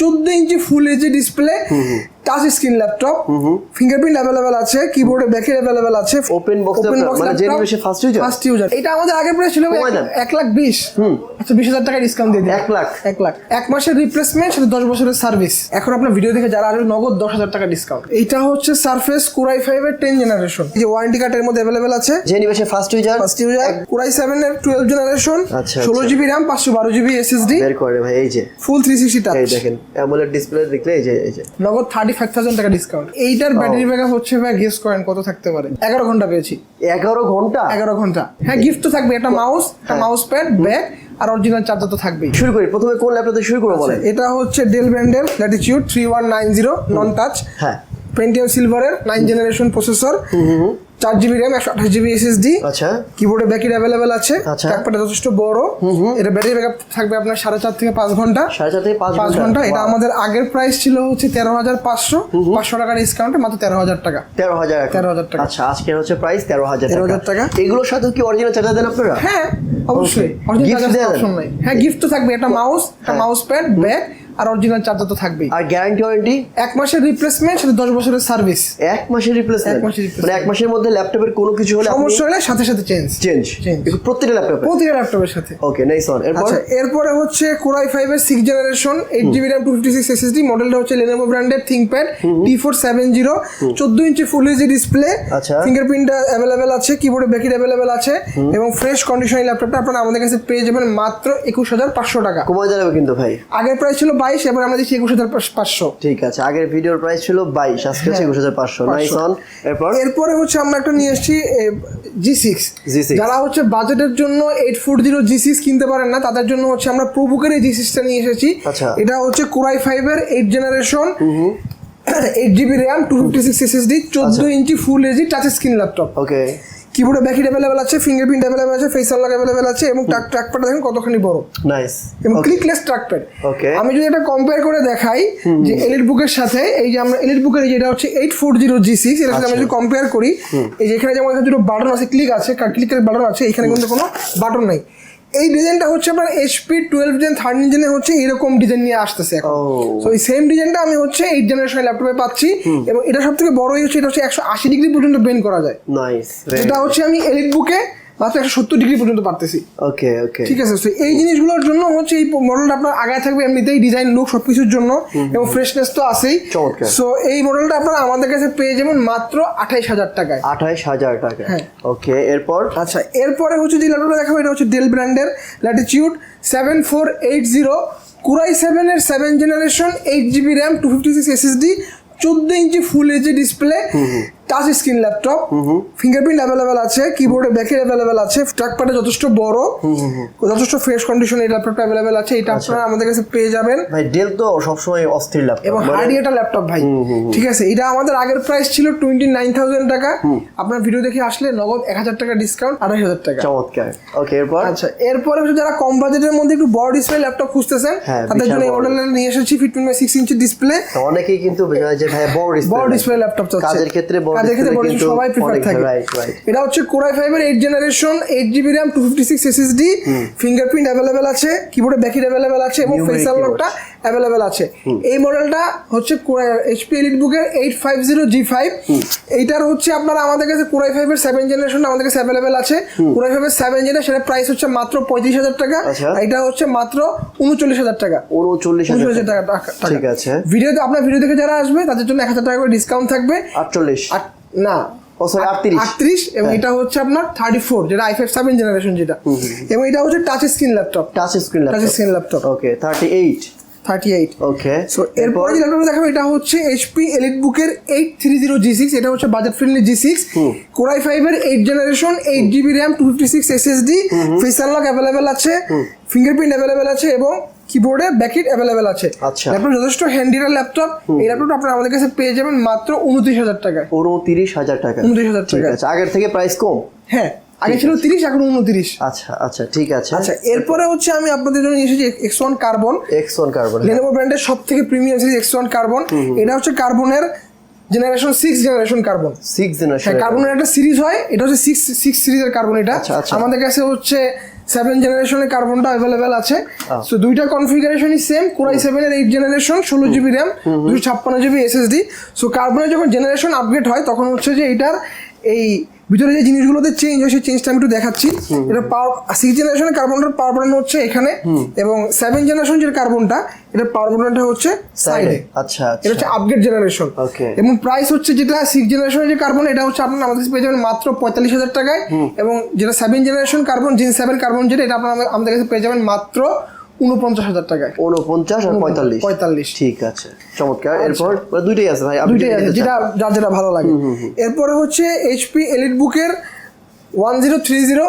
চোদ্দ inch full HD display touch screen laptop fingerprint available আছে কিবোর্ডে ব্যাকের অ্যাভেলেবেল আছে Open box laptop, মানে যে নিবে সে first ফার্স্ট ইউজার এটা আমাদের আগে প্রাইস ছিল কমায় দেন। এক লাখ বিশ। আচ্ছা বিশ হাজার টাকা ডিসকাউন্ট দিয়ে দিন এক লাখ? এক লাখ। এক মাসের রিপ্লেসমেন্ট সাথে দশ বছরের সার্ভিস এখন আপনার ভিডিও দেখে যারা আসবে নগদ হাজার টাকা ডিসকাউন্ট এইটা হচ্ছে সারফেস কুরাই ফাইভ এর টেন জেনারেশন যে ওয়ারেন্টি কার্ডের মধ্যে অ্যাভেলেবেল আছে। যে নিবে সে first user first user core i seven এর টুয়েলভ জেনারেশন আচ্ছা, ষোলো আচ্ছা। জিবি র্যাম পাঁচশো বারো জিবি এসএসডি বের করে ভাই এই যে। ফুল থ্রি সিক্সটি টাচ এই দেখেন অ্যামোলেড ডিসপ্লে দেখলে এই যে এই যে। নগদ থার্টি ফাইভ থাউজেন্ড টাকা ডিসকাউন্ট এইটার ব্যাটারি ব্যাকআপ হচ্ছে ভাই গেস করেন কত থাকতে পারে? এগারো ঘণ্টা পেয়েছি। এগারো ঘণ্টা? এগারো ঘণ্টা। হ্যাঁ গিফট তো থাকবে একটা মাউস একটা মাউস প্যাড ব্যাগ আর অরিজিনাল চার্জার তো থাকবেই। শুরু করি প্রথমে কোন ল্যাপটপে শুরু করব বলেন? এটা হচ্ছে ডেল ব্র্যান্ডের Latitude three one nine zero non touch হ্যাঁ পেন্টিয়াম সিলভারের নাইন জেনারেশন প্রসেসর চার জিবি র্যাম একশো আঠাশ জিবি এসএসডি আচ্ছা। কিবোর্ডে ব্যাটারি অ্যাভেলেবেল আছে আচ্ছা। যথেষ্ট বড়। এটা ব্যাটারি ব্যাকআপ থাকবে আপনার সাড়ে চার থেকে পাঁচ ঘণ্টা। সাড়ে চার থেকে পাঁচ ঘণ্টা। এটা আমাদের আগের প্রাইস ছিল হচ্ছে তেরো হাজার পাঁচশো। পাঁচশো টাকা ডিসকাউন্টে মাত্র তেরো হাজার টাকা। তেরো হাজার এখন। 13,000 টাকা। আচ্ছা আজকের হচ্ছে প্রাইস তেরো হাজার 13,000 টাকা। এগুলোর সাথে কি অরিজিনাল চার্জার দেন আপনারা? হ্যাঁ অবশ্যই। হ্যাঁ গিফট তো থাকবে। একটা মাউস একটা মাউস প্যাড ব্যাগ আর অরিজিনাল চার্জার তো থাকবেই। আর গ্যারান্টি ওয়ারেন্টি এক মাসের রিপ্লেসমেন্ট সাথে দশ বছরের সার্ভিস এক মাসের রিপ্লেসমেন্ট এক মাসের। মানে এক মাসের মধ্যে ল্যাপটপের কোনো কিছু হলে সমস্যা হলে সাথে সাথে চেঞ্জ চেঞ্জ। প্রত্যেকটা ল্যাপটপে প্রতিটা ল্যাপটপের সাথে। ওকে নাইস অন এরপর? আচ্ছা এরপরে হচ্ছে কোরাই ফাইভ এর six generation eight GB RAM two fifty six SSD মডেলটা হচ্ছে লেনোভো ব্র্যান্ডের ThinkPad T four seven zero চোদ্দ ইঞ্চি ফুল এইচডি ডিসপ্লে আচ্ছা। ফিঙ্গারপ্রিন্ট অ্যাভেলেবেল আছে কিবোর্ডে ব্যাকিট অ্যাভেলেবেল আছে এবং ফ্রেশ কন্ডিশনের ল্যাপটপটা আপনারা আমাদের কাছে পেয়ে যাবেন মাত্র একুশ হাজার পাঁচশো টাকা। কমায় যাবে কিন্তু ভাই। আগের প্রাইস ছিল বাইশ এবার আমরা দিচ্ছি একুশ হাজার পাঁচশো। ঠিক আছে আগের ভিডিওর প্রাইস ছিল বাইশ আজকে হচ্ছে হ্যাঁ। একুশ হাজার পাঁচশো। নাইস অন এরপর? এরপরে হচ্ছে আমরা একটা নিয়ে এসেছি জি সিক্স G6 যারা হচ্ছে বাজেটের জন্য eight four zero G six কিনতে পারেন না তাদের জন্য হচ্ছে আমরা প্রবুকের এই জি সিক্সটা নিয়ে এসেছি। আচ্ছা। এটা হচ্ছে কোরাই ফাইভের eight generation eight GB RAM two fifty six SSD চোদ্দ। Inch full HD touch screen laptop okay কিবোর্ডে ব্যাকি অ্যাভেলেবেল আছে ফিঙ্গারপ্রিন্ট অ্যাভেলেবেল আছে ফেস আনলক অ্যাভেলেবেল আছে এবং ট্রাক ট্র্যাকপ্যাড দেখেন কতখানি বড়। নাইস এবং ক্লিকলেস ট্র্যাকপ্যাড ওকে আমি যদি এটা কম্পেয়ার করে দেখাই যে এলিট বুকের সাথে এই যে আমরা এলিট বুকের যেটা হচ্ছে eight four zero G six এর সাথে আমি আচ্ছা। যদি কম্পেয়ার করি এই যে এখানে যেমন দুটো বাটন আছে ক্লিক আছে ক্লিকের বাটন আছে এখানে কিন্তু কোনো বাটন নাই। এই ডিজাইনটা হচ্ছে আপনার এইচপি টুয়েলভ জেন থার্ড জেনে হচ্ছে এরকম ডিজাইন নিয়ে আসতেছে এখন. তো এই সেম ডিজাইনটা আমি হচ্ছে এইট জেনারেশনের ল্যাপটপে পাচ্ছি এবং এটা সব থেকে বড়ই হচ্ছে এটা হচ্ছে একশো আশি ডিগ্রি পর্যন্ত বেন করা যায়। যেটা হচ্ছে আমি এলিট বুকে মাত্র একশো সত্তর ডিগ্রি পর্যন্ত পারতেছি। ওকে ওকে ঠিক আছে এই জিনিসগুলোর জন্য হচ্ছে এই মডেলটা আপনার আগায় থাকবে এমনিতেই ডিজাইন লুক সব কিছুর জন্য এবং ফ্রেশনেস তো আছেই। সো এই মডেলটা আপনারা আমাদের কাছে পেয়ে যাবেন মাত্র আঠাইশ হাজার টাকায়। আঠাইশ হাজার টাকা হ্যাঁ। ওকে এরপর? আচ্ছা এরপরে হচ্ছে যে ল্যাপটপটা দেখাবো এটা হচ্ছে ডেল ব্র্যান্ডের Latitude seven four eight zero core i সেভেনের seven generation eight GB RAM two fifty six SSD চোদ্দ inch full HD display touch screen laptop fingerprint available আছে কিবোর্ডে ব্যাকের অ্যাভেলেবেল আছে ট্র্যাকপ্যাডে যথেষ্ট বড় যথেষ্ট ফ্রেশ কন্ডিশন এই ল্যাপটপটা অ্যাভেলেবেল আছে এটা আপনারা আমাদের কাছে পেয়ে যাবেন। ভাই ডেল তো সবসময় অস্থির ল্যাপটপ এবং হার্ডি একটা ল্যাপটপ ভাই। ঠিক আছে এটা আমাদের আগের প্রাইস ছিল টোয়েন্টি নাইন থাউজেন্ড টাকা আপনার ভিডিও দেখে আসলে নগদ এক হাজার টাকা ডিসকাউন্ট আড়াই হাজার টাকা। চমৎকার। ওকে এরপর? আচ্ছা এরপরে যারা কম বাজেটের মধ্যে একটু বড় ডিসপ্লে ল্যাপটপ খুঁজতেছেন হ্যাঁ, তাদের জন্য এই। মডেলটা নিয়ে এসেছি বাই সিক্স ইঞ্চি ডিসপ্লে অনেকেই কিন্তু যে ভাই বড় ডিসপ্লে বড় ডিসপ্লে ল্যাপটপ চাচ্ছে কাজের ক্ষেত্রে বড় display কিন্তু সবাই প্রিফার থাকে। এটা হচ্ছে কোরাই ফাইভের eight generation eight GB RAM two fifty six SSD fingerprint available আছে কিবোর্ডে ব্যাকিট অ্যাভেলেবেল আছে এবং ফেস আনলকটা অ্যাভেলেবেল আছে। এই মডেলটা হচ্ছে এইচপি এলিট বুকের eight five zero G five এইটার হচ্ছে আপনারা আমাদের কাছে কোরাই ফাইভের সেভেন জেনারেশন আমাদের কাছে অ্যাভেলেবেল আছে। কোরাই ফাইভের সেভেন জেনারেশন সেটা প্রাইস হচ্ছে মাত্র পঁয়ত্রিশ হাজার টাকা। আচ্ছা। এটা হচ্ছে মাত্র উনচল্লিশ হাজার টাকা। উনচল্লিশ হাজার টাকা। ঠিক আছে। ভিডিওতে আপনার ভিডিও দেখে যারা আসবে তাদের জন্য এক হাজার টাকা করে ডিসকাউন্ট থাকবে। আটচল্লিশ। না। আটত্রিশ। আটত্রিশ এবং হ্যাঁ। এটা হচ্ছে আপনার থার্টি ফোর যেটা আই ফাইভ সেভেন জেনারেশন যেটা এবং এটা হচ্ছে touch screen laptop touch screen touch screen laptop okay thirty eight thirty eight okay so এরপরে? যে ল্যাপটপ দেখাবো এটা হচ্ছে এইচপি এলিট বুকের eight three zero G six এটা হচ্ছে budget friendly G six core i ফাইভের eight generation eight GB RAM two fifty six SSD face unlock available আছে। ফিঙ্গারপ্রিন্ট অ্যাভেলেবেল আছে এবং কিবোর্ডে ব্যাকিট অ্যাভেলেবেল আছে। আচ্ছা। ল্যাপটপ যথেষ্ট হ্যান্ডির ল্যাপটপ এই ল্যাপটপ আপনারা আমাদের কাছে পেয়ে যাবেন মাত্র উনত্রিশ হাজার টাকায়। উনত্রিশ হাজার টাকা। উনত্রিশ হাজার ঠিক টাকা আছে। আগের থেকে প্রাইস কম? হ্যাঁ। আগে ছিল তিরিশ এখন উনত্রিশ। আচ্ছা আচ্ছা ঠিক আছে। আচ্ছা এরপরে হচ্ছে আমি আপনাদের জন্য নিয়ে এসেছি X one Carbon X one Carbon Lenovo ব্র্যান্ডের সব থেকে premium series X one Carbon এটা হচ্ছে কার্বনের generation six generation Carbon six generation কার্বনের একটা সিরিজ হয় এটা হচ্ছে সিক্স সিক্স সিরিজের কার্বন এটা। আচ্ছা, আচ্ছা। আমাদের কাছে হচ্ছে সেভেন জেনারেশনের কার্বনটা অ্যাভেলেবেল আছে। তো দুইটা কনফিগারেশনই সেম কোরাই সেভেনের এইট জেনারেশন ষোলো জিবি র্যাম দুশো ছাপ্পান্ন জিবি এসএসডি সো কার্বনের যখন জেনারেশন আপগ্রেড হয় তখন হচ্ছে যে এটার এই ভিতরে যে জিনিসগুলোতে চেঞ্জ হয় সেই চেঞ্জটা আমি একটু দেখাচ্ছি। এটা পাওয়ার সিক্স জেনারেশনের কার্বনটার পাওয়ার বাটন হচ্ছে এখানে এবং সেভেন জেনারেশন যে কার্বনটা এটা পাওয়ার বাটনটা হচ্ছে সাইডে আচ্ছা এটা আচ্ছা। হচ্ছে আপগ্রেড জেনারেশন Okay. এবং প্রাইস হচ্ছে যেটা সিক্স জেনারেশনের যে কার্বন এটা হচ্ছে আপনার আমাদের কাছে পেয়ে যাবেন মাত্র পঁয়তাল্লিশ হাজার টাকায়। এবং যেটা seven generation Carbon gen seven Carbon যেটা এটা আপনার আমাদের কাছে পেয়ে যাবেন মাত্র উনপঞ্চাশ হাজার টাকায়। উনপঞ্চাশ আর পঁয়তাল্লিশ। পঁয়তাল্লিশ। ঠিক আছে। চমৎকার। এরপর মানে দুইটাই আছে ভাই দুইটাই আছে যেটা। যার যেটা ভালো লাগে। এরপরে হচ্ছে এইচপি এলিট বুকের one zero three zero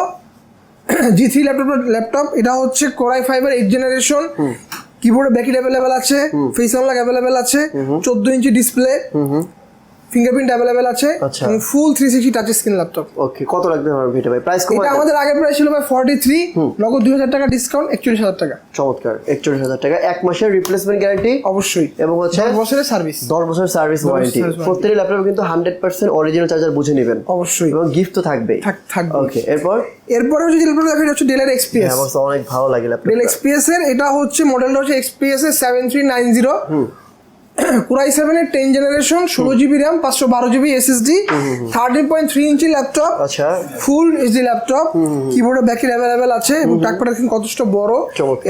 G three laptop laptop এটা হচ্ছে কোরাই ফাইবার এইট জেনারেশন কিবোর্ডে ব্যাকিট অ্যাভেলেবেল আছে। ফেস আনলক অ্যাভেলেবেল আছে। চোদ্দ ইঞ্চি ডিসপ্লে ফিঙ্গারপ্রিন্ট অ্যাভেলেবেল আছে আচ্ছা। এবং full three sixty touch screen laptop okay কত লাগবে আমার ভিটা ভাই? প্রাইস কম এটা আমাদের আগের প্রাইস ছিল ভাই ফর্টি থ্রি নগদ দুই হাজার টাকা ডিসকাউন্ট একচল্লিশ হাজার টাকা। চমৎকার একচল্লিশ হাজার টাকা। এক মাসের রিপ্লেসমেন্ট গ্যারান্টি অবশ্যই। এবং হচ্ছে দশ বছরের সার্ভিস দশ বছর সার্ভিস ওয়ারেন্টি। প্রত্যেকটি ল্যাপটপে কিন্তু হান্ড্রেড পার্সেন্ট অরিজিনাল চার্জার বুঝে নেবেন। অবশ্যই। এবং গিফট তো থাকবেই। থাক- থাকবে ওকে এরপর? এরপরে হচ্ছে যে ল্যাপটপ দেখা হচ্ছে ডেলের এক্সপিএস হ্যাঁ, আমার অনেক ভালো লাগে ল্যাপটপ ডেল এক্সপিএস এর এটা হচ্ছে মডেলটা হচ্ছে এক্সপিএস এর seven three nine zero core i সেভেনের টেন জেনারেশন ষোলো জিবি র্যাম পাঁচশো বারো GB SSD thirteen point three inch laptop আচ্ছা। ফুল এইচডি ল্যাপটপ কিবোর্ডে ব্যাকের অ্যাভেলেবেল আছে এবং টাকপাটা যথেষ্ট বড়।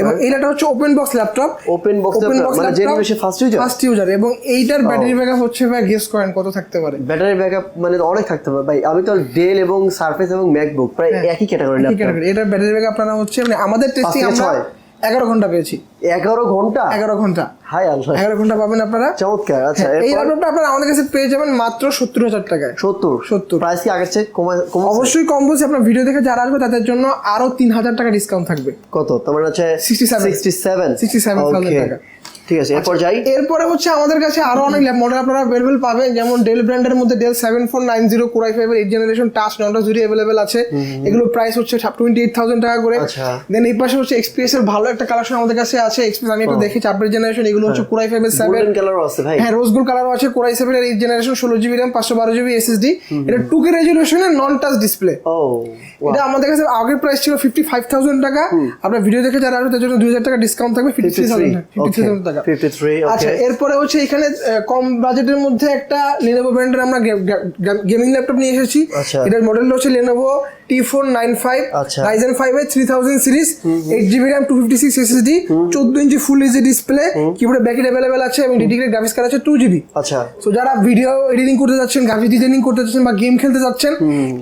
এবং এইটা হচ্ছে open box laptop open box open মানে generation first user first user এবং এইটার ব্যাটারি ব্যাকআপ হচ্ছে ভাই গেস করেন কত থাকতে পারে? ব্যাটারি ব্যাকআপ মানে অনেক থাকতে পারে। ভাই আমি তো ডেল এবং সারফেস এবং ম্যাকবুক প্রায় একই ক্যাটাগরি ল্যাপটপ? এটার ব্যাটারি ব্যাকআপ আপনারা হচ্ছে মানে আমাদের টেস্টিং আমরা। এগারো ঘণ্টা পেয়েছি। এগারো ঘণ্টা? এগারো ঘণ্টা। হাই আল্লাহ। এগারো ঘণ্টা পাবেন আপনারা? চমৎকার আচ্ছা হ্যাঁ, এই ল্যাপটপটা আপনারা আমাদের কাছে পেয়ে যাবেন মাত্র সত্তর হাজার টাকায়। সত্তর? 70 প্রাইস কি আগের চেয়ে কমা অবশ্যই কম বলছি আপনার ভিডিও দেখে যারা আসবে তাদের জন্য আরও তিন হাজার টাকা ডিসকাউন্ট থাকবে। কত? তোমার হচ্ছে 67 সিক্সটি সেভেন 67,000 টাকা। ঠিক আছে এরপর যাই। এরপরে হচ্ছে আমাদের কাছে আরও অনেক মডেল আপনারা অ্যাভেলেবেল পাবেন যেমন ডেল ব্র্যান্ডের মধ্যে Dell seven four nine zero core i ফাইভের এইট জেনারেশন টাচ নটা জুড়ি অ্যাভেলেবেল আছে। এগুলো প্রাইস হচ্ছে টোয়েন্টি এইট থাউজেন্ড টাকা করে। আচ্ছা। দেন এই পাশে হচ্ছে এক্সপ্রেস এর ভালো একটা কালেকশন আমাদের কাছে আছে। এক্সপ্রেস আমি একটু জেনারেশন এগুলো হচ্ছে কোরাই সেভেন আছে ভাই। হ্যাঁ রোজ গোল্ড কালারও আছে কোরাই সেভেন এর এইট জেনারেশন ষোলো জিবি র্যাম পাঁচশো বারো জিবি এসএসডি এটা টু কে রেজলিউশনের নন টাচ ডিসপ্লে ও এটা আমাদের কাছে আগের প্রাইস ছিল ফিফটি ফাইভ থাউজেন্ড টাকা আপনার ভিডিও দেখে যারা আসবে তার জন্য দুই হাজার টাকা ডিসকাউন্ট থাকবে fifty three thousand fifty three thousand টাকা। ফিফটি থ্রি আচ্ছা এরপরে হচ্ছে এখানে কম বাজেটের মধ্যে একটা লেনোভো ব্র্যান্ডের আমরা গেমিং ল্যাপটপ নিয়ে এসেছি। আচ্ছা। এটার মডেলটা হচ্ছে Lenovo T four nine five. Ryzen five এর three thousand series eight GB RAM two fifty six SSD চোদ্দ ইঞ্চি ফুল এইচডি ডিসপ্লে কিবোর্ডে ব্যাকেট অ্যাভেলেবেল আছে এবং ডিডিকেট গ্রাফিক্স কার্ড আছে টু জিবি আচ্ছা। সো যারা ভিডিও এডিটিং করতে যাচ্ছেন গ্রাফিক ডিজাইনিং করতে যাচ্ছেন বা গেম খেলতে যাচ্ছেন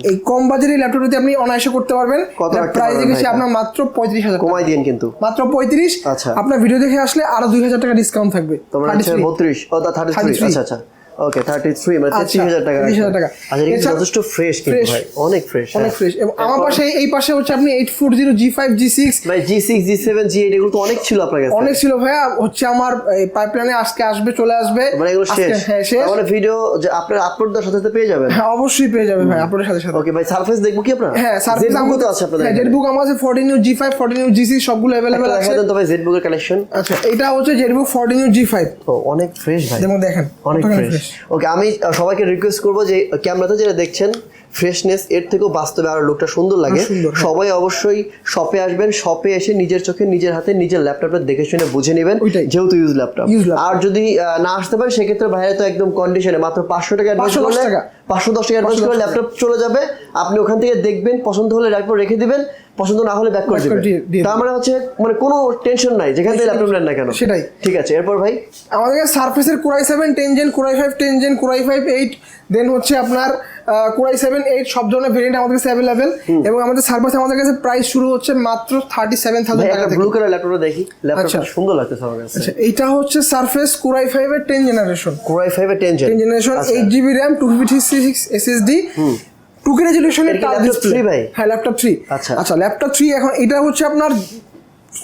এই কম বাজেটের ল্যাপটপটি আপনি অনায়াসে করতে পারবেন। প্রাইস দেখেছি আপনার মাত্র পঁয়ত্রিশ হাজার কমাই দিন কিন্তু। মাত্র পঁয়ত্রিশ। আচ্ছা। আপনার ভিডিও দেখে আসলে আরও দুই হাজার টাকা ডিসকাউন্ট থাকবে। তোমার 33 হচ্ছে বত্রিশ। ও থার্টি থ্রি 33 আচ্ছা আচ্ছা। ওকে থার্টি থ্রি মানে আচ্ছা, তেত্রিশ হাজার টাকা 33,000 টাকা। আচ্ছা এটা যথেষ্ট ফ্রেশ কিন্তু ভাই অনেক ফ্রেশ অনেক ফ্রেশ এবং আমার পাশে এই পাশে হচ্ছে আপনি eight four zero G five G six ভাই G six G seven G eight এগুলো তো অনেক ছিল আপনার কাছে। অনেক ছিল ভাইয়া হচ্ছে আমার পাইপলাইনে আজকে আসবে চলে আসবে। মানে এগুলো শেষ। হ্যাঁ মানে ভিডিও যে আপনার আপলোড দেওয়ার সাথে সাথে পেয়ে যাবেন? হ্যাঁ অবশ্যই পেয়ে যাবে ভাই আপনাদের সাথে সাথে। ওকে ভাই সারফেস দেখব কি আপনার? হ্যাঁ সার্ভিস জেড আমাদের তো আছে আপনাদের হ্যাঁ জেটবুক আমার আছে fourteen U G five fourteen U G six সবগুলো অ্যাভেলেবেল আছে। তো ভাই জেড বুকের কালেকশন আচ্ছা এটা হচ্ছে ফোরটিন ইউ জি ফাইভ ও অনেক ফ্রেশ ভাই। যেমন দেখেন অনেক ফ্রেশ ওকে আমি সবাইকে রিকোয়েস্ট করব যে ক্যামেরাতে যেটা দেখছেন ফ্রেশনেস এর থেকেও বাস্তবে আরও লোকটা সুন্দর লাগে। হ্যাঁ। সবাই অবশ্যই শপে আসবেন শপে এসে নিজের চোখে নিজের হাতে নিজের ল্যাপটপটা দেখে শুনে বুঝে নেবেন যেহেতু ইউজ ল্যাপটপ আর যদি না আসতে পারে সেক্ষেত্রে বাইরে তো একদম কন্ডিশনে মাত্র পাঁচশো টাকা অ্যাডভান্স করলে পাঁচশো দশ টাকা অ্যাডভান্স 510 ল্যাপটপ চলে যাবে। আপনি ওখান থেকে দেখবেন পছন্দ হলে ল্যাপটপ রেখে দিবেন পছন্দ না হলে ব্যাক করে দিবেন। তার মানে হচ্ছে মানে কোনো টেনশন নাই যেখান থেকে ল্যাপটপ নেন না কেন। সেটাই। ঠিক আছে এরপর ভাই? আমাদের কাছে সার্ফেসের core i seven ten gen core i five ten gen core i five eight then হচ্ছে আপনার কোরাই সেভেন এইট সব ধরনের ভেরিয়েন্ট আমাদের কাছে অ্যাভেলেবেল এবং আমাদের সার্ফেস আমাদের কাছে প্রাইস শুরু হচ্ছে মাত্র থার্টি সেভেন থাউজেন্ড টাকা ব্লু কালার ল্যাপটপটা দেখি। ল্যাপটপটা আচ্ছা। সুন্দর লাগতেছে আমার কাছে। আচ্ছা এইটা হচ্ছে সার্ফেস কোরাই ফাইভের টেন জেনারেশন কোরাই ফাইভে ten ten generation. Eight GB RAM two fifty six SSD two K রেজলিউশনের এটা কি ভাই? হ্যাঁ ল্যাপটপ থ্রি আচ্ছা। আচ্ছা ল্যাপটপ থ্রি এখন এটা হচ্ছে আপনার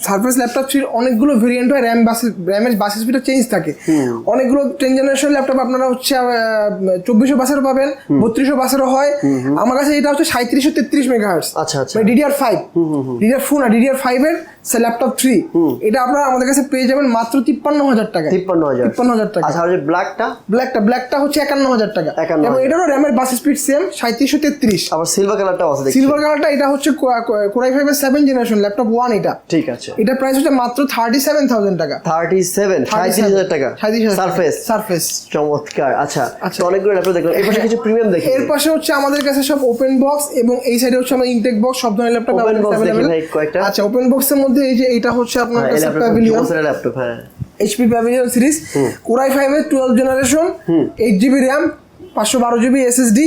সার্ফেস ল্যাপটপ থ্রির অনেকগুলো ভেরিয়েন্ট হয় র্যাম বাস র্যামের বাস স্পিডটা চেঞ্জ থাকে। অনেকগুলো টেন জেনারেশন ল্যাপটপ আপনারা হচ্ছে চব্বিশশো বাসেরও পাবেন বত্রিশশো বাসেরও হয়। আমার কাছে এটা হচ্ছে সাঁত্রিশশো তেত্রিশ মেগা আচ্ছা আচ্ছা। ডিডিআর ফাইভ ডিডিআর ফোর না ডিডিআর ফাইভের ল্যাপটপ থ্রি এটা আপনারা আমাদের কাছে পেয়ে যাবেন মাত্র তিপ্পান্ন হাজার টাকা তিপ্পান্ন হাজার। তিপ্পান্ন হাজার টাকা। আর ব্ল্যাকটা ব্ল্যাকটা ব্ল্যাকটা হচ্ছে একান্ন হাজার টাকা। এবং এটারও র্যামের বাস স্পিড সেম সাঁত্রিশশো তেত্রিশ। আবার সিলভার কালারটাও আছে সিলভার কালারটা এটা হচ্ছে কোরাই ফাইভের সেভেন জেনারেশন ল্যাপটপ ওয়ান এটা। ঠিক আছে। এটা প্রাইস হচ্ছে মাত্র থার্টি সেভেন থাউজেন্ড টাকা। থার্টি সেভেন সাঁত্রিশ হাজার টাকা। সারফেস সারফেস চমৎকার। আচ্ছা আচ্ছা। অনেকগুলো ল্যাপটপ দেখলাম। এর পাশে কিছু প্রিমিয়াম দেখি। এর পাশে হচ্ছে আমাদের কাছে সব ওপেন বক্স এবং এই সাইডে হচ্ছে আমাদের ইনটেক বক্স সব ধরনের ল্যাপটপ দেখি ভাই কয়েকটা। আচ্ছা ওপেন বক্সের মধ্যে এই যে এটা হচ্ছে আপনার হ্যাঁ, কাছে প্যাভিলিয়ন ল্যাপটপ হ্যাঁ। HP Pavilion series core i ফাইভের twelve generation eight GB RAM পাঁচশো বারো জিবি এসএসডি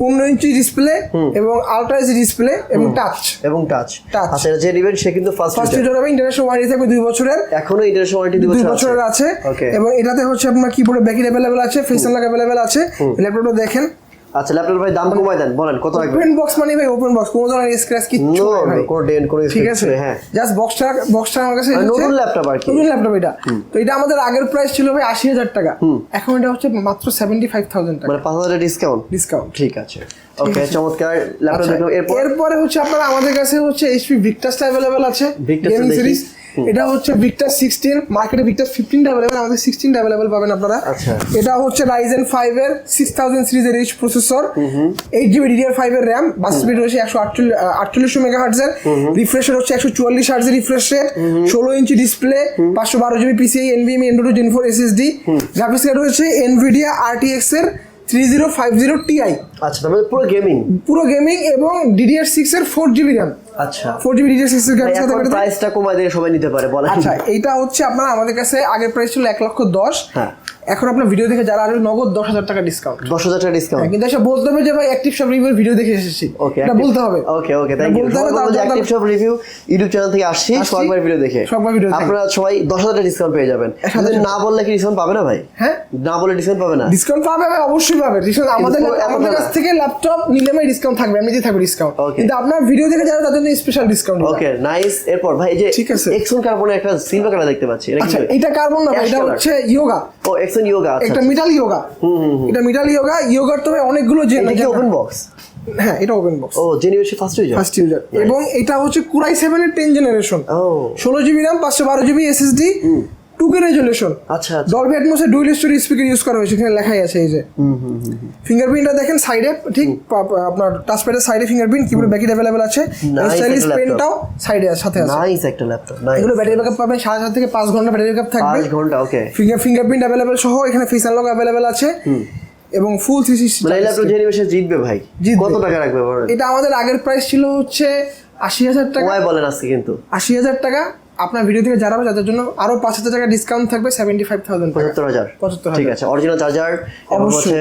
পনেরো ইঞ্চি ডিসপ্লে এবং আলট্রা এইচ ডিসপ্লে এবং টাচ এবং টাচ টাচ আচ্ছা যে নেবেন সে কিন্তু ফার্স্ট ফার্স্ট ইউজার হবে ইন্টারন্যাশনাল ওয়ারেন্টি থাকবে দুই বছরের। এখনও ইন্টারন্যাশনাল ওয়ারেন্টি দুই দুই বছর বছরের আছে। এবং এটাতে হচ্ছে আপনার কিবোর্ডে ব্যাকিং অ্যাভেলেবেল আছে ফেস আনলক অ্যাভেলেবেল আছে। ল্যাপটপটা দেখেন। আচ্ছা ল্যাপটপ ভাই দাম কমায় দেন বলেন কত রাখবেন ওপেন বক্স মানে ভাই ওপেন বক্স কোনো ধরনের স্ক্র্যাচ কিচ্ছু নো কোনো ডেন কোনো ঠিক আছে? হ্যাঁ। জাস্ট বক্সটা বক্সটা আমার কাছে নতুন ল্যাপটপ আর কি। নতুন ল্যাপটপ এটা। তো এটা আমাদের আগের প্রাইস ছিল ভাই আশি হাজার টাকা। এখন এটা হচ্ছে মাত্র সেভেন্টি ফাইভ থাউজেন্ড টাকা। মানে পাঁচ হাজার ডিসকাউন্ট ডিসকাউন্ট ঠিক আছে। ওকে চমৎকার। ল্যাপটপ দেখলাম এরপর? আচ্ছা, এরপরে হচ্ছে আপনার আমাদের কাছে হচ্ছে এইচপি ভিক্টাসটা অ্যাভেলেবেল আছে Victus সিরিজ এটা হচ্ছে ভিক্টাস সিক্সটিন মার্কেটে ভিক্টাস ফিফটিনটা অ্যাভেলেবেল আমাদের সিক্সটিনটা অ্যাভেলেবেল পাবেন আপনারা। আচ্ছা। এটা হচ্ছে রাইজেন ফাইভ এর সিক্স থাউজেন্ড সিরিজের H processor eight GB DDR five এর র্যাম বাস স্পিড রয়েছে একশো আটচল্লিশ আটচল্লিশশো মেগা হার্টজের রিফ্রেশ হচ্ছে একশো চুয়াল্লিশ হার্টজের রিফ্রেশ রেট ষোলো ইঞ্চি ডিসপ্লে পাঁচশো বারো GB PCI NVMe Android gen four SSD graphics card রয়েছে এনভিডিয়া আরটিএক্স এর three zero five zero Ti আচ্ছা মানে পুরো গেমিং পুরো গেমিং এবং ডিডিআর সিক্স এর ফোর জিবি র্যাম আচ্ছা। ফোর জিবি ডিডিআর সিক্স এর ভাই, গ্রাফিক্স প্রাইসটা কমায় দিয়ে সবাই নিতে পারে বলেন। আচ্ছা এইটা হচ্ছে আপনার আমাদের কাছে আগের প্রাইস ছিল এক লক্ষ দশ। হ্যাঁ। এখন আপনার ভিডিও দেখে যারা আসবে নগদ দশ হাজার টাকা ডিসকাউন্ট দশ হাজার টাকা ডিসকাউন্ট কিন্তু এসে বলতে হবে যে ভাই অ্যাক্টিভ সব রিভিউর ভিডিও দেখে এসেছি। ওকে এটা বলতে হবে। ওকে ওকে থ্যাংক ইউ বলতে হবে তারপর Active Shop Review YouTube channel থেকে আসছি। সবাই ভিডিও দেখে। সবার দেখে। আপনারা সবাই দশ হাজার টাকা ডিসকাউন্ট পেয়ে যাবেন। যদি না বললে কি ডিসকাউন্ট পাবে না ভাই? হ্যাঁ। না বলে ডিসকাউন্ট পাবে না। ডিসকাউন্ট পাবে অবশ্যই পাবে। ডিসকাউন্ট আমাদের আমাদের থেকে ল্যাপটপ নিলে ডিসকাউন্ট থাকবে থাকবে ডিসকাউন্ট কিন্তু আপনার ভিডিও দেখে যারা তাদের জন্য স্পেশাল ডিসকাউন্ট ওকে নাইস এরপর ভাই এই যে ঠিক আছে। এক্সন কার্বনের একটা সিলভার কালার দেখতে পাচ্ছি। এটা কি আচ্ছা এটা কার্বন না এটা হচ্ছে ইয়োগা ও এক্সন ইয়োগা আচ্ছা একটা মিটাল ইয়োগা এটা মিটাল ইয়োগা ইয়োগার তো অনেকগুলো যে এটা ওপেন বক্স হ্যাঁ এটা ওপেন বক্স ও ফার্স্ট ইউজার ফার্স্ট ইউজার এবং এটা হচ্ছে কুরাই সেভেনের টেন জেনারেশন ও। ষোলো জিবি র্যাম পাঁচশো বারো GB SSD two K resolution আচ্ছা। ডলবি অ্যাটমসের ডুয়েল স্টোরি স্পিকার ইউজ করা হয়েছে এখানে লেখাই আছে এই যে। ফিঙ্গারপ্রিন্টটা দেখেন সাইডে ঠিক? আপনার টাচপ্যাডের সাইডে ফিঙ্গারপ্রিন্ট কিবোর্ড ব্যাকি অ্যাভেলেবল আছে। স্টাইলিশ পেনটাও সাইডে সাথে আছে। নাইস একটা ল্যাপটপ নাইস এগুলো ব্যাটারি ব্যাকআপ পাবেন সাড়ে সাত থেকে পাঁচ ঘণ্টা ব্যাটারি ব্যাকআপ থাকবে। পাঁচ ঘণ্টা ওকে ফিঙ্গার ফিঙ্গারপ্রিন্ট অ্যাভেলেবল সহ এখানে ফেস আনলক অ্যাভেলেবল আছে। এবং ফুল থ্রি মানে এই ল্যাপটপ জেনিউসি জিতবে ভাই। কত টাকা রাখবে এটা আমাদের আগের প্রাইস ছিল হচ্ছে আশি হাজার টাকা। বলেন আজকে কিন্তু। আশি হাজার টাকা। আপনার ভিডিও থেকে যারা হবে তাদের জন্য আরও পাঁচ হাজার টাকা ডিসকাউন্ট থাকবে সেভেন্টি ফাইভ থাউজেন্ড পঁচাত্তর হাজার। পঁচাত্তর ঠিক আছে অরিজিনাল চার্জার এবং। হচ্ছে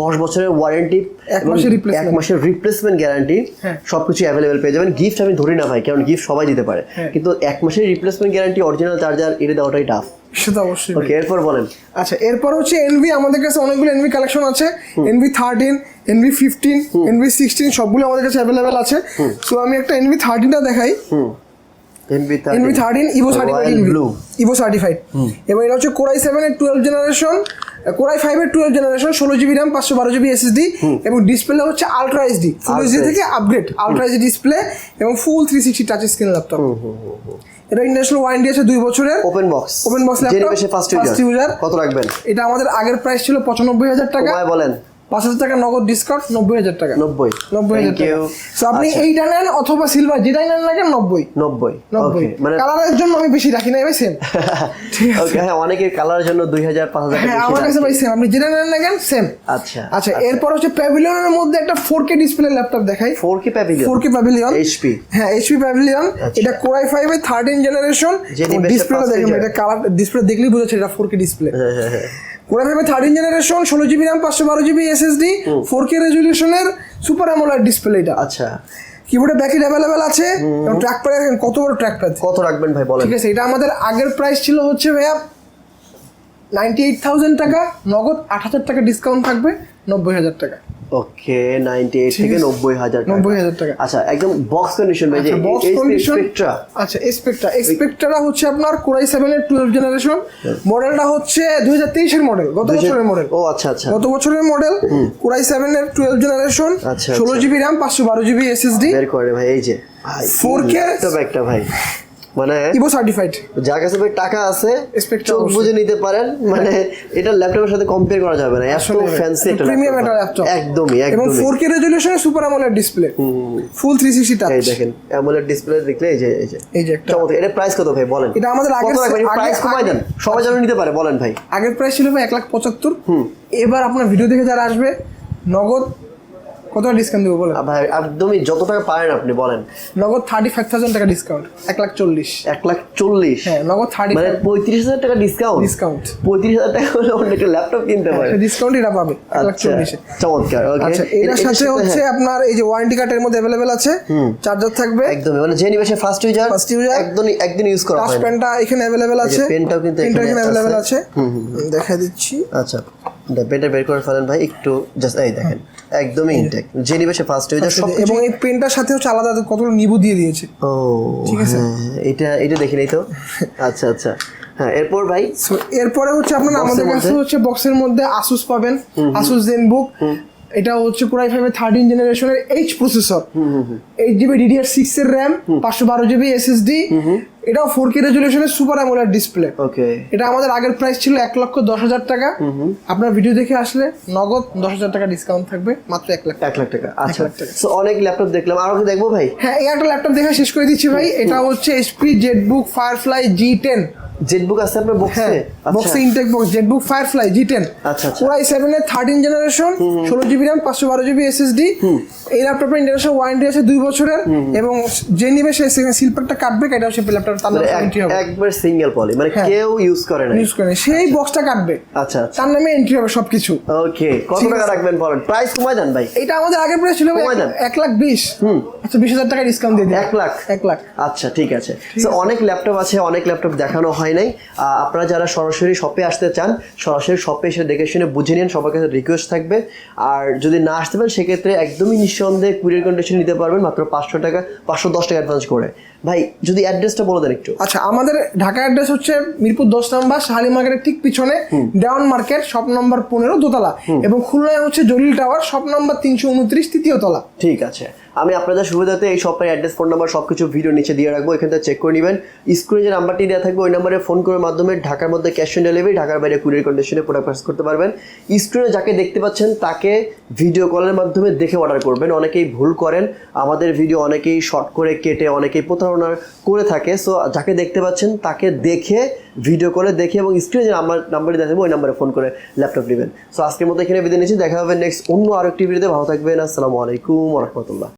দশ বছরের ওয়ারেন্টি এক মাসের। এক মাসের রিপ্লেসমেন্ট গ্যারান্টি। সবকিছু অ্যাভেলেবেল পেয়ে যাবেন। গিফট আমি ধরি না ভাই কারণ গিফট সবাই দিতে পারে। হ্যাঁ। কিন্তু এক মাসের রিপ্লেসমেন্ট গ্যারান্টি অরিজিনাল চার্জার এটা দেওয়াটাই টাফ সেটা অবশ্যই ওকে এরপর বলেন। আচ্ছা এরপর হচ্ছে এনভি আমাদের কাছে অনেকগুলো এনভি কালেকশন আছে। Envy thirteen Envy fifteen Envy sixteen সবগুলো আমাদের কাছে অ্যাভেলেবেল আছে। সো আমি একটা এনভি থার্টিনটা দেখাই। হুম। Envy thirteen Evo certified blue Evo certified এবং এটা হচ্ছে কোরাই সেভেনের টুয়েলভ জেনারেশন কোরাই ফাইভের টুয়েলভ জেনারেশন ষোলো জিবি র্যাম পাঁচশো বারো জিবি এসএসডি এবং ডিসপ্লে হচ্ছে আলট্রা এইচডি ফুল এইচডি থেকে আপগ্রেড আলট্রা এইচডি ডিসপ্লে এবং full three sixty touch screen laptop এটা ইন্টারন্যাশনাল ওয়ারেন্টি আছে দুই বছরের। ওপেন বক্স ফার্স্ট ইউজার কত রাখবেন? এটা আমাদের আগের প্রাইস ছিল পঁচানব্বই হাজার টাকা। বলেন। পাঁচ হাজার টাকা নগদ ডিসকাউন্ট নব্বই হাজার টাকা। নব্বই। নব্বই হাজার টাকা। আপনি এইটা নেন অথবা সিলভার যেটাই নেন না কেন নব্বই। নব্বই। নব্বই। মানে কালারের জন্য আমি বেশি রাখি না ভাই সেম ওকে হ্যাঁ অনেকের কালারের জন্য দুই হাজার পাঁচ হাজার হ্যাঁ আমার কাছে ভাই সেম আপনি যেটা নেন না কেন সেম আচ্ছা আচ্ছা এরপর হচ্ছে প্যাভিলিয়নের মধ্যে একটা ফোর কে ডিসপ্লে ল্যাপটপ দেখাই। Four K Pavilion four K Pavilion HP হ্যাঁ এইচপি প্যাভিলিয়ন আচ্ছা। এটা কোরাই ফাইভ এর থার্টিন জেনারেশন first দেখেন এটা কালার ডিসপ্লে দেখলেই বোঝাচ্ছে এটা ফোর কে ডিসপ্লে হ্যাঁ হ্যাঁ। হ্যাঁ কোরাই থার্ড জেনারেশন ষোলো জিবি র্যাম পাঁচশো বারো জিবি এসএসডি ফোর কে রেজলিউশনের সুপার অ্যামোলার ডিসপ্লে এটা আচ্ছা। কিবোর্ডে ব্যাকেট অ্যাভেলেবেল আছে এবং ট্র্যাক প্যাড কত বড় ট্র্যাক প্যাড কত রাখবেন ভাই বলেন। ঠিক আছে এটা আমাদের আগের প্রাইস ছিল হচ্ছে ভাইয়া নাইনটি এইট থাউজেন্ড টাকা নগদ আট হাজার টাকা ডিসকাউন্ট থাকবে নব্বই হাজার টাকা। ওকে নাইনটি এইট থেকে আছে। নব্বই হাজার টাকা। নব্বই হাজার টাকা। আচ্ছা একদম বক্স কন্ডিশন ভাই যে আচ্ছা বক্স কন্ডিশন স্পেকট্রা আচ্ছা এক্সপেক্টা এক্সপেক্টারা হচ্ছে আপনার কোরাই সেভেনের টুয়েলভ জেনারেশন মডেলটা হচ্ছে দুই হাজার তেইশের মডেল গত বছরের মডেল ও আচ্ছা আচ্ছা। গত বছরের মডেল কোরাই সেভেনের টুয়েলভ জেনারেশন আচ্ছা, ষোলো আচ্ছা। জিবি র্যাম পাঁচশো বারো জিবি এসএসডি বের করে ভাই এই যে। ভাই 4K ল্যাপটপ একটা ভাই। মানে ইভো সার্টিফাইড যার কাছে ভাই টাকা আছে চোখ বুঝে নিতে পারেন। মানে এটা ল্যাপটপের সাথে কম্পেয়ার করা যাবে না। এত ফ্যান্সি একটা প্রিমিয়াম একটা ল্যাপটপ একদমই এবং একদমই। Four K রেজলিউশনে super AMOLED display full three sixty touch এই দেখেন অ্যামোলেড ডিসপ্লে দেখলে এই যে এই যে। এই যে একটা। চমৎকার। এটা প্রাইস কত ভাই? বলেন। এটা আমাদের আগের প্রাইস কমাই দেন। সবাই যেন নিতে পারে বলেন ভাই। আগের প্রাইস ছিল ভাই এক লাখ পঁচাত্তর। এবার আপনার ভিডিও দেখে যারা আসবে নগদ কত ডিসকাউন্ট দেবো বলেন? ভাই একদমই যত টাকা পারেন আপনি বলেন। নগদ থার্টি ফাইভ থাউজেন্ড টাকা ডিসকাউন্ট এক লাখ চল্লিশ। এক লাখ চল্লিশ? হ্যাঁ নগদ থার্টি মানে পঁয়ত্রিশ হাজার টাকা ডিসকাউন্ট ডিসকাউন্ট পঁয়ত্রিশ হাজার টাকা হলে অন্য একটা ল্যাপটপ কিনতে পারে ডিসকাউন্ট এটা পাবে এক লাখ আচ্ছা চল্লিশে। চমৎকার ওকে আচ্ছা এটার সাথে হচ্ছে আপনার এই যে ওয়ারেন্টি কার্ডের মধ্যে অ্যাভেলেবেল আছে চার্জার থাকবে। একদমই মানে যে নিবে সে ফার্স্ট ইউজার First user। একদম একদিন ইউজ করা হয় পেনটা এখানে অ্যাভেলেবেল আছে। পেনটাও কিন্তু এখানে অ্যাভেলেবেল আছে। আছে। দেখা দিচ্ছি। আচ্ছা। পেনটা বের করে ফেলেন ভাই একটু জাস্ট এই দেখেন একদমই ইনটেক যে নিবে সে ফার্স্ট ইউজার সব এবং এই পেনটার সাথে হচ্ছে আলাদা কতগুলো নিবু দিয়ে দিয়েছে। ও ঠিক আছে। হ্যাঁ, এটা এটা দেখি নাই তো? আচ্ছা আচ্ছা। হ্যাঁ এরপর ভাই? এরপরে হচ্ছে আপনার আমাদের কাছে হচ্ছে বক্সের মধ্যে আসুস পাবেন। আসুস জেনবুক এটা হচ্ছে কোরাই ফাইভের থার্টিন জেনারেশনের H processor eight GB DDR six এর র্যাম পাঁচশো বারো জিবি এসএসডি এটাও ফোর কে রেজুলেশনের সুপার অ্যামোলেড ডিসপ্লে ওকে এটা আমাদের আগের প্রাইস ছিল এক লক্ষ দশ হাজার টাকা। আপনার ভিডিও দেখে আসলে নগদ দশ হাজার টাকা ডিসকাউন্ট থাকবে মাত্র এক লাখ এক লাখ টাকা আচ্ছা। সো অনেক ল্যাপটপ দেখলাম। আরও কি দেখব ভাই? হ্যাঁ এই একটা ল্যাপটপ দেখে শেষ করে দিচ্ছি ভাই। এটা হচ্ছে HP ZBook Firefly G ten ZBook আছে আপনার বক্সে বক্সে intact box ZBook Firefly G ten আচ্ছা, আচ্ছা। এর থার্টিন জেনারেশন ষোলো জিবি র্যাম পাঁচশো বারো জিবি এসএসডি এই ল্যাপটপের ইন্টারন্যাশনাল ওয়ারেন্টি আছে দুই বছরের। এবং যে নিবে সে সিলভারটা কাটবে এটা হচ্ছে ল্যাপটপ তার মানে নামে এন্ট্রি হবে। একবার সিঙ্গেল পলি মানে হ্যাঁ। কেউ ইউজ করে না ইউজ করে সেই বক্সটা কাটবে। আচ্ছা আচ্ছা। তার নামে এন্ট্রি হবে সবকিছু। ওকে কত টাকা রাখবেন বলেন? প্রাইস কমায় দেন ভাই। এটা আমাদের আগের প্রাইস ছিল ভাই কমায় দেন। এক লাখ বিশ। আচ্ছা বিশ হাজার টাকা ডিসকাউন্ট দিয়ে দিন এক লাখ। এক লাখ। আচ্ছা ঠিক আছে। তো অনেক ল্যাপটপ আছে অনেক ল্যাপটপ দেখানো হয়। নাই। আপনারা যারা সরাসরি শপে আসতে চান, সরাসরি শপে এসে দেখে শুনে বুঝে নিন, সবার কাছে রিকোয়েস্ট থাকবে। আর যদি না আসতে পারেন, সেক্ষেত্রে একদমই নিঃসন্দেহে কুরিয়ার কন্ডিশন নিতে পারবেন, মাত্র পাঁচশো টাকা, পাঁচশো দশ টাকা অ্যাডভান্স করে। ভাই যদি অ্যাড্রেসটা বলে দেন একটু। আচ্ছা আমাদের ঢাকা অ্যাড্রেস হচ্ছে মিরপুর দশ নম্বর শাহালি মার্কেটের ঠিক পিছনে দেওয়ান মার্কেট শপ নম্বর পনেরো দোতলা। এবং খুলনায় হচ্ছে জলিল টাওয়ার শপ নম্বর তিনশো উনত্রিশ তৃতীয় তলা। ঠিক আছে। আমি আপনাদের সুবিধাতে এই শপের অ্যাড্রেস ফোন নাম্বার সব কিছু ভিডিও নিচে দিয়ে রাখব এখান থেকে চেক করে নেবেন। স্ক্রিনে যে নাম্বারটি দেওয়া থাকবে ওই নাম্বারে ফোন করার মাধ্যমে ঢাকার মধ্যে ক্যাশ অন ডেলিভারি ঢাকার বাইরে কুরিয়ার কন্ডিশনে প্রোডাক্ট পার্স করতে পারবেন। স্ক্রিনে যাকে দেখতে পাচ্ছেন তাকে ভিডিও কলের মাধ্যমে দেখে অর্ডার করবেন। অনেকেই ভুল করেন। আমাদের ভিডিও অনেকেই শর্ট করে কেটে অনেকেই প্রতারণা করে থাকে। সো যাকে দেখতে পাচ্ছেন, তাকে দেখে ভিডিও করে দেখে এবং স্ক্রিনে যে নাম্বার নাম্বারটি দেখাবো, ওই নাম্বারে ফোন করে ল্যাপটপ নেবেন। সো আজকের মতো এখানে বিদায় নিচ্ছি। দেখা হবে নেক্সট অন্য আরেকটি ভিডিওতে ভালো থাকবেন। আসসালামু আলাইকুম রহমতুল্লাহ।